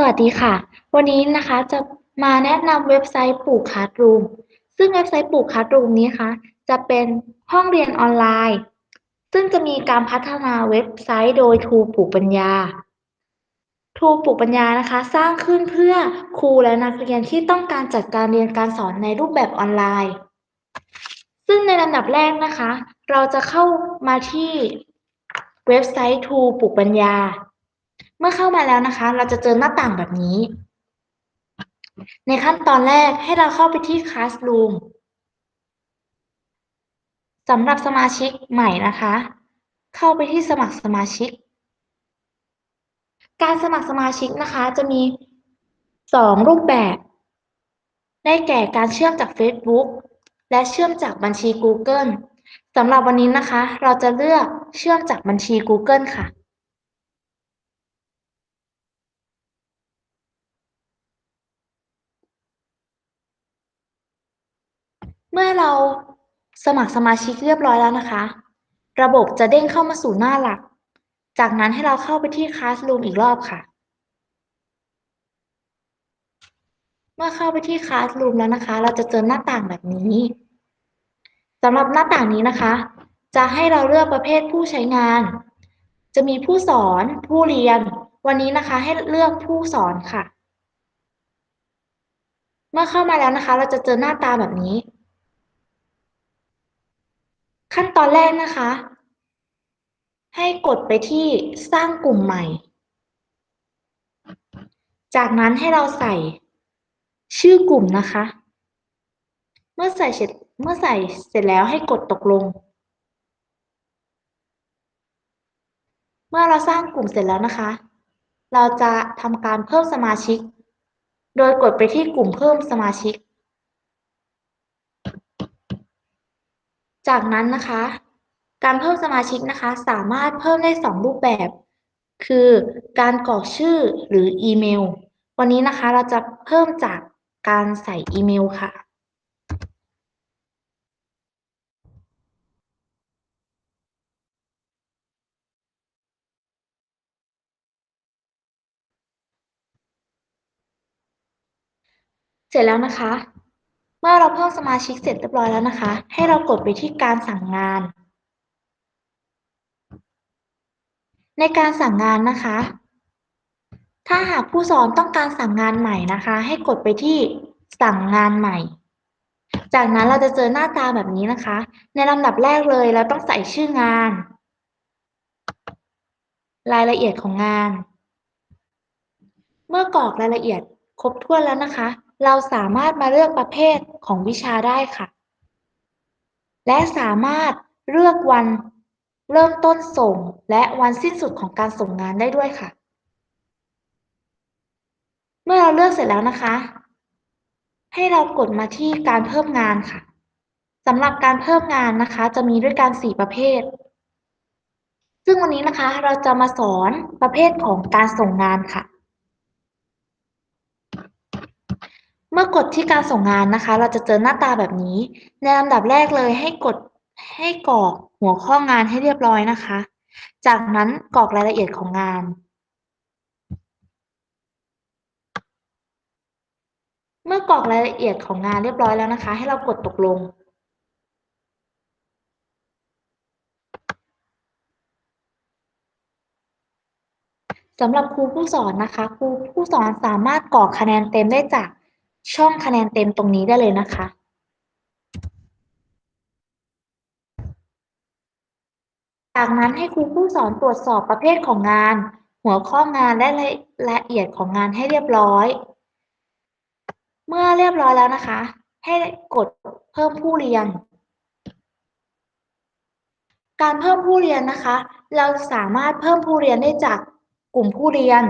สวัสดีค่ะ วันนี้นะคะจะมาแนะนำเว็บไซต์ปลูกคาร์ดรูม ซึ่งเว็บไซต์ปลูกคาร์ดรูมนี้คะ จะเป็นห้องเรียนออนไลน์ ซึ่งจะมีการพัฒนาเว็บไซต์โดยทูปลูกปัญญา ทูปลูกปัญญานะคะ สร้างขึ้นเพื่อครูและนักเรียนที่ต้องการจัดการเรียนการสอนในรูปแบบออนไลน์ ซึ่งในลำดับแรกนะคะ เราจะเข้ามาที่เว็บไซต์ทูปลูกปัญญา เมื่อเข้ามาแล้วนะคะ เราจะเจอหน้าต่างแบบนี้ ในขั้นตอนแรกให้เราเข้าไปที่ Classroom สำหรับสมาชิกใหม่นะคะ เข้าไปที่สมัครสมาชิก การสมัครสมาชิกนะคะ จะมี 2 รูปแบบ ได้แก่การเชื่อมจาก Facebook และเชื่อมจากบัญชี Google สำหรับวันนี้นะคะ เราจะเลือกเชื่อมจากบัญชี Google ค่ะ เมื่อเราสมัครสมาชิกเรียบร้อยแล้วนะคะ ระบบจะเด้งเข้ามาสู่หน้าหลัก จากนั้นให้เราเข้าไปที่ Classroom อีกรอบค่ะ เมื่อเข้าไปที่ Classroom แล้วนะคะ เราจะเจอหน้าต่างแบบนี้สำหรับหน้าต่างนี้นะคะ จะให้เราเลือกประเภทผู้ใช้งาน จะมีผู้สอนผู้เรียน วันนี้นะคะให้เลือกผู้สอนค่ะ เมื่อเข้ามาแล้วนะคะ เราจะเจอหน้าตาแบบนี้ ขั้นตอนแรกนะคะ ให้กดไปที่สร้างกลุ่มใหม่ จากนั้นให้เราใส่ชื่อกลุ่มนะคะ เมื่อใส่เสร็จเมื่อใส่เสร็จแล้วให้กดตกลง เมื่อเราสร้างกลุ่มเสร็จแล้วนะคะ เราจะทำการเพิ่มสมาชิก โดยกดไปที่กลุ่มเพิ่มสมาชิก จากนั้นนะคะ การเพิ่มสมาชิกนะคะ สามารถเพิ่มได้ 2 รูปแบบ คือการกรอกชื่อหรืออีเมล วันนี้นะคะเราจะเพิ่มจากการใส่อีเมลค่ะเสร็จแล้วนะคะ เมื่อเราเพิ่มสมาชิกเสร็จเรียบร้อยแล้วนะคะ ให้เรากดไปที่การสั่งงาน ในการสั่งงานนะคะ ถ้าหากผู้สอนต้องการสั่งงานใหม่นะคะ ให้กดไปที่สั่งงานใหม่ จากนั้นเราจะเจอหน้าตาแบบนี้นะคะ ในลำดับแรกเลยเราต้องใส่ชื่องาน รายละเอียดของงาน เมื่อกรอกรายละเอียดครบถ้วนแล้วนะคะ เราสามารถมาเลือกประเภทของวิชาได้ค่ะ และสามารถเลือกวันเริ่มต้นส่งและวันสิ้นสุดของการส่งงานได้ด้วยค่ะ เมื่อเราเลือกเสร็จแล้วนะคะ ให้เรากดมาที่การเพิ่มงานค่ะสำหรับการเพิ่มงานนะคะ จะมีด้วยกัน4ประเภท ซึ่งวันนี้นะคะเราจะมาสอนประเภทของการส่งงานค่ะ เมื่อกดที่การส่งงานนะคะ เราจะเจอหน้าตาแบบนี้ ในลำดับแรกเลยให้กดให้กรอกหัวข้องานให้เรียบร้อยนะคะ จากนั้นกรอกรายละเอียดของงานเมื่อกรอกรายละเอียดของงานเรียบร้อยแล้วนะคะ ให้เรากดตกลง สำหรับครูผู้สอนนะคะ ครูผู้สอนสามารถกรอกคะแนนเต็มได้จาก ช่องคะแนนเต็มตรงนี้ได้เลยนะคะ จากนั้นให้ครูผู้สอนตรวจสอบประเภทของงาน หัวข้องานและละเอียดของงานให้เรียบร้อย เมื่อเรียบร้อยแล้วนะคะ ให้กดเพิ่มผู้เรียน การเพิ่มผู้เรียนนะคะ เราสามารถเพิ่มผู้เรียนได้จากกลุ่มผู้เรียน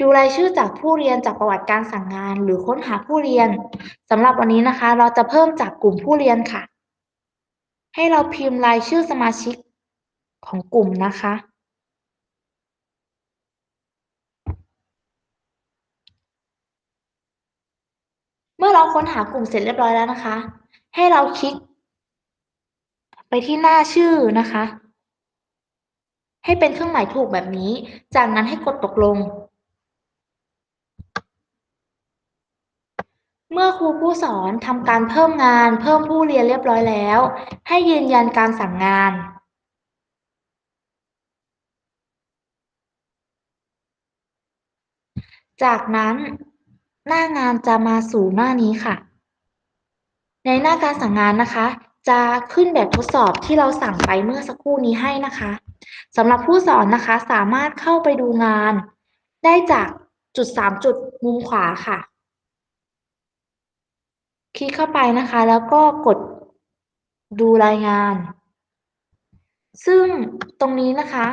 ดูรายชื่อจากผู้เรียนจากประวัติการสั่งงาน หรือค้นหาผู้เรียนสำหรับวันนี้นะคะ เราจะเพิ่มจากกลุ่มผู้เรียนค่ะ ให้เราพิมพ์รายชื่อสมาชิกของกลุ่มนะคะ เมื่อเราค้นหากลุ่มเสร็จเรียบร้อยแล้วนะคะ ให้เราคลิก ไปที่หน้าชื่อนะคะ ให้เป็นเครื่องหมายถูกแบบนี้ จากนั้นให้กดตกลง เมื่อครูผู้สอนทำการเพิ่มงาน เพิ่มผู้เรียนเรียบร้อยแล้ว ให้ยืนยันการสั่งงาน จากนั้น หน้างานจะมาสู่หน้านี้ค่ะ ในหน้าการสั่งงานนะคะ จะขึ้นแบบทดสอบที่เราสั่งไปเมื่อสักครู่นี้ให้นะคะสำหรับผู้สอนนะคะสามารถเข้าไปดูงาน ได้จากจุด 3 จุดมุมขวาค่ะ คลิกเข้าไปนะคะ แล้วก็กดดูรายงาน ซึ่งตรงนี้นะคะ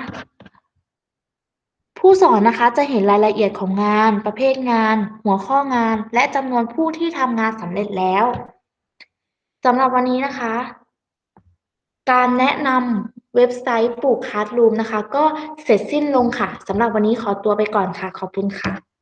ผู้สอนนะคะจะเห็นรายละเอียดของงาน ประเภทงาน หัวข้องาน และจำนวนผู้ที่ทำงานสำเร็จแล้วสำหรับวันนี้นะคะ การแนะนำเว็บไซต์ปลูกคาร์ดรูมนะคะ ก็เสร็จสิ้นลงค่ะสำหรับวันนี้ขอตัวไปก่อนค่ะ ขอบคุณค่ะ